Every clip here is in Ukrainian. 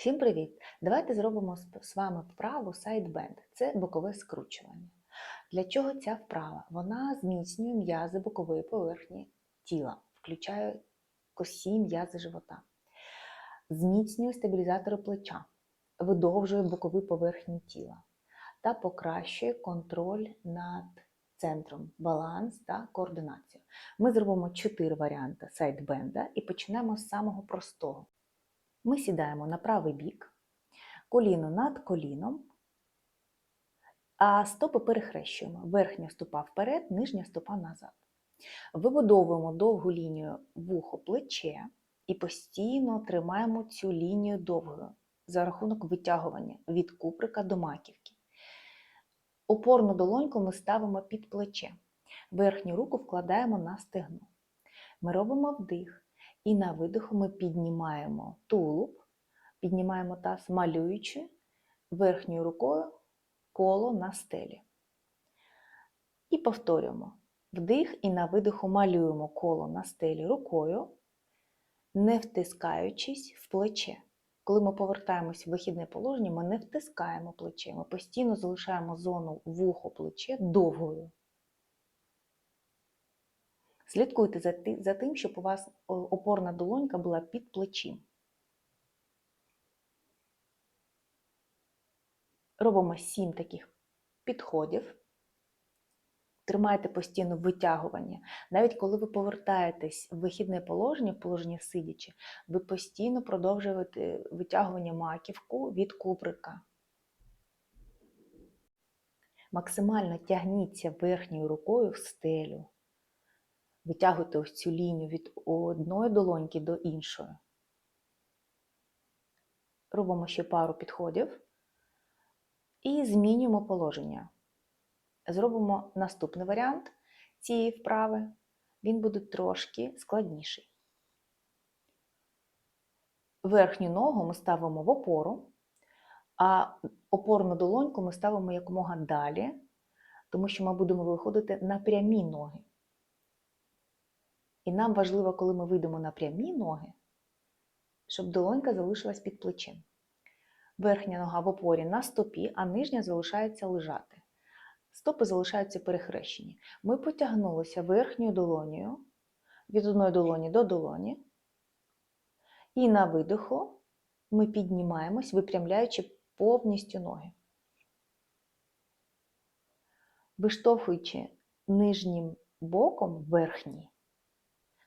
Всім привіт! Давайте зробимо з- вами вправу сайдбенд. Це бокове скручування. Для чого ця вправа? Вона зміцнює м'язи бокової поверхні тіла, включає косі м'язи живота, зміцнює стабілізатори плеча, видовжує бокові поверхні тіла та покращує контроль над центром, баланс та координацію. Ми зробимо чотири варіанти сайдбенда і почнемо з самого простого. Ми сідаємо на правий бік, коліно над коліном, а стопи перехрещуємо. Верхня стопа вперед, нижня стопа назад. Вибудовуємо довгу лінію вухо плече і постійно тримаємо цю лінію довгою за рахунок витягування від куприка до маківки. Опорну долоньку ми ставимо під плече. Верхню руку вкладаємо на стегно. Ми робимо вдих. І на видиху ми піднімаємо тулуб, піднімаємо таз, малюючи верхньою рукою коло на стелі. І повторюємо. Вдих і на видиху малюємо коло на стелі рукою, не втискаючись в плече. Коли ми повертаємось в вихідне положення, ми не втискаємо плече, ми постійно залишаємо зону вухо плече довгою. Слідкуйте за, тим, щоб у вас опорна долонька була під плечим. Робимо 7 таких підходів. Тримайте постійно витягування. Навіть коли ви повертаєтесь в вихідне положення, в положення сидячи, ви постійно продовжуєте витягування маківку від куприка. Максимально тягніться верхньою рукою в стелю. Витягуйте ось цю лінію від одної долоньки до іншої. Робимо ще пару підходів і змінюємо положення. Зробимо наступний варіант цієї вправи. Він буде трошки складніший. Верхню ногу ми ставимо в опору, а опорну долоньку ми ставимо якомога далі, тому що ми будемо виходити на прямі ноги. І нам важливо, коли ми вийдемо на прямі ноги, щоб долонька залишилась під плечем. Верхня нога в опорі на стопі, а нижня залишається лежати. Стопи залишаються перехрещені. Ми потягнулися верхньою долонею від одної долоні до долоні. І на видиху ми піднімаємось, випрямляючи повністю ноги. Виштовхуючи нижнім боком верхній,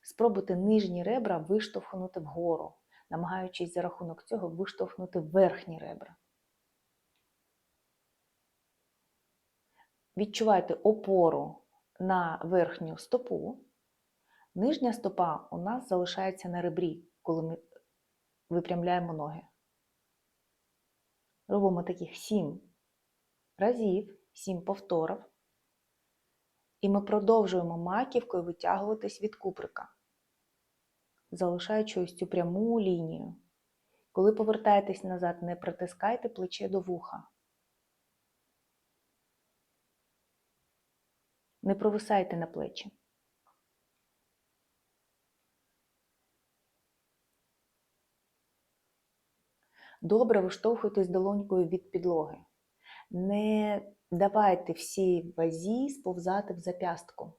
спробуйте нижні ребра виштовхнути вгору, намагаючись за рахунок цього виштовхнути верхні ребра. Відчувайте опору на верхню стопу. Нижня стопа у нас залишається на ребрі, коли ми випрямляємо ноги. Робимо таких 7 разів, 7 повторів. І ми продовжуємо маківкою витягуватись від куприка, залишаючи ось цю пряму лінію. Коли повертаєтесь назад, не притискайте плече до вуха. Не провисайте на плечі. Добре виштовхуйтесь долонькою від підлоги. Не давайте всій вазі сповзати в зап'ястку.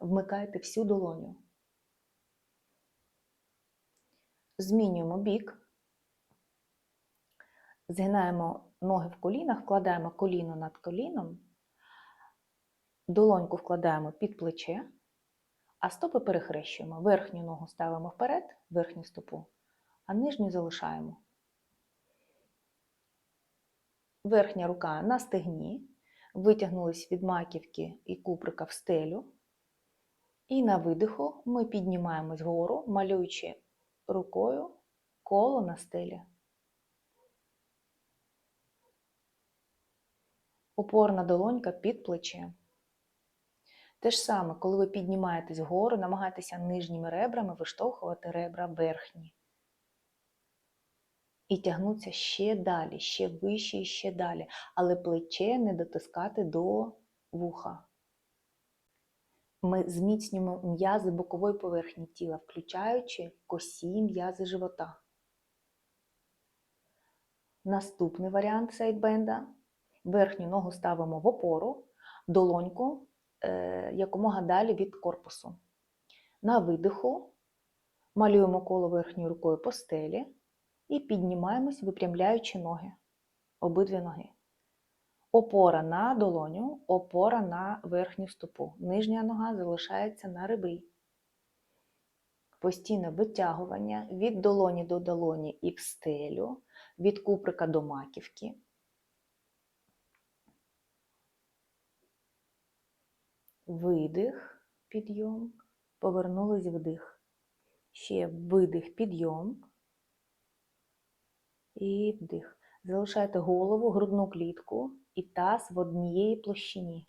Вмикайте всю долоню. Змінюємо бік. Згинаємо ноги в колінах, вкладаємо коліно над коліном. Долоньку вкладаємо під плече, а стопи перехрещуємо. Верхню ногу ставимо вперед, верхню стопу, а нижню залишаємо. Верхня рука на стегні, витягнулись від маківки і куприка в стелю. І на видиху ми піднімаємось вгору, малюючи рукою коло на стелі. Опорна долонька під плечем. Те ж саме, коли ви піднімаєтесь вгору, намагайтеся нижніми ребрами виштовхувати ребра верхні. І тягнутися ще далі, ще вище і ще далі, але плече не дотискати до вуха. Ми зміцнюємо м'язи бокової поверхні тіла, включаючи косі м'язи живота. Наступний варіант сайдбенда. Верхню ногу ставимо в опору, долоньку е, якомога далі від корпусу. На видиху малюємо коло верхньою рукою по стелі і піднімаємось, випрямляючи ноги, обидві ноги. Опора на долоню, опора на верхню стопу. Нижня нога залишається на ребрі. Постійне витягування від долоні до долоні і в стелю, від куприка до маківки. Видих, підйом, повернулись вдих. Ще видих, підйом і вдих. Залишайте голову, грудну клітку і таз в однієї площині.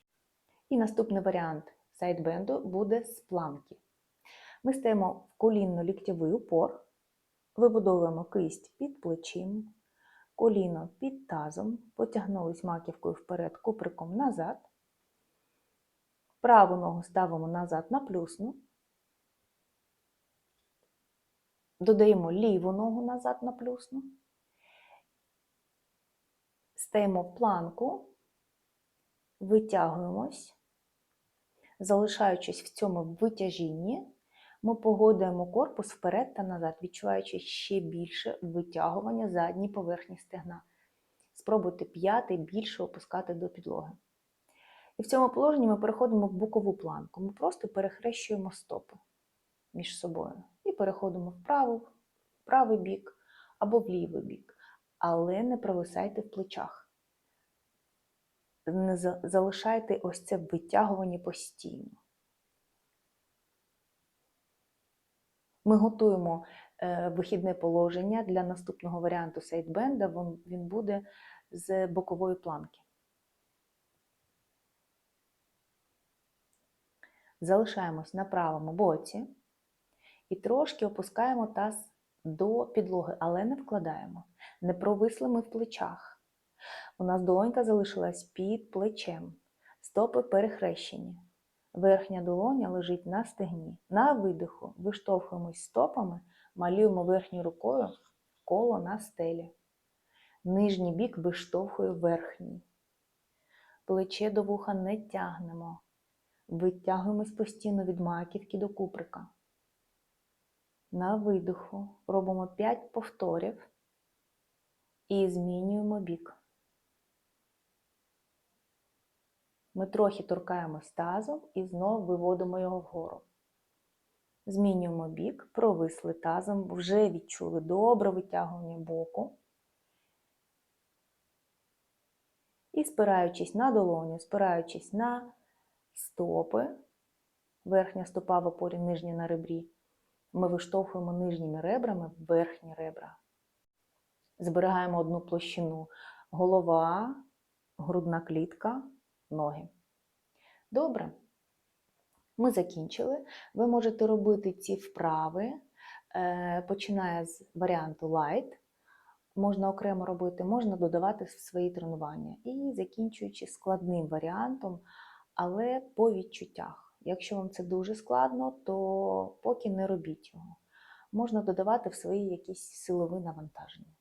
І наступний варіант сайдбенду буде з планки. Ми стаємо в колінно-ліктєвий упор, вибудовуємо кисть під плечим, коліно під тазом, потягнулись маківкою вперед, куприком назад. Праву ногу ставимо назад на плюсну. Додаємо ліву ногу назад на плюсну. Стаємо в планку, витягуємось, залишаючись в цьому витяжінні, ми погодуємо корпус вперед та назад, відчуваючи ще більше витягування задньої поверхні стегна. Спробуйте п'ятий більше опускати до підлоги. І в цьому положенні ми переходимо в бокову планку. Ми просто перехрещуємо стопи між собою. І переходимо в в правий бік або в лівий бік. Але не провисайте в плечах. Не залишайте ось це витягування постійно. Ми готуємо е, вихідне положення для наступного варіанту сейдбенда. Він, буде з бокової планки. Залишаємось на правому боці і трошки опускаємо таз до підлоги, але не вкладаємо. Не провисли ми в плечах. У нас долонька залишилась під плечем. Стопи перехрещені. Верхня долоня лежить на стегні. На видиху виштовхуємось стопами, малюємо верхньою рукою коло на стелі. Нижній бік виштовхує верхній. Плече до вуха не тягнемо. Витягуємось постійно від маківки до куприка. На видиху робимо 5 повторів і змінюємо бік. Ми трохи торкаємось тазом і знову виводимо його вгору. Змінюємо бік, провисли тазом, вже відчули добре витягування боку. І спираючись на долоню, спираючись на стопи, верхня стопа в опорі, нижня на ребрі, ми виштовхуємо нижніми ребрами верхні ребра. Зберігаємо одну площину голова, грудна клітка, ноги. Добре. Ми закінчили. Ви можете робити ці вправи, е, починає з варіанту light. Можна окремо робити, можна додавати в свої тренування. І закінчуючи складним варіантом, але по відчуттях. Якщо вам це дуже складно, то поки не робіть його. Можна додавати в свої якісь силові навантаження.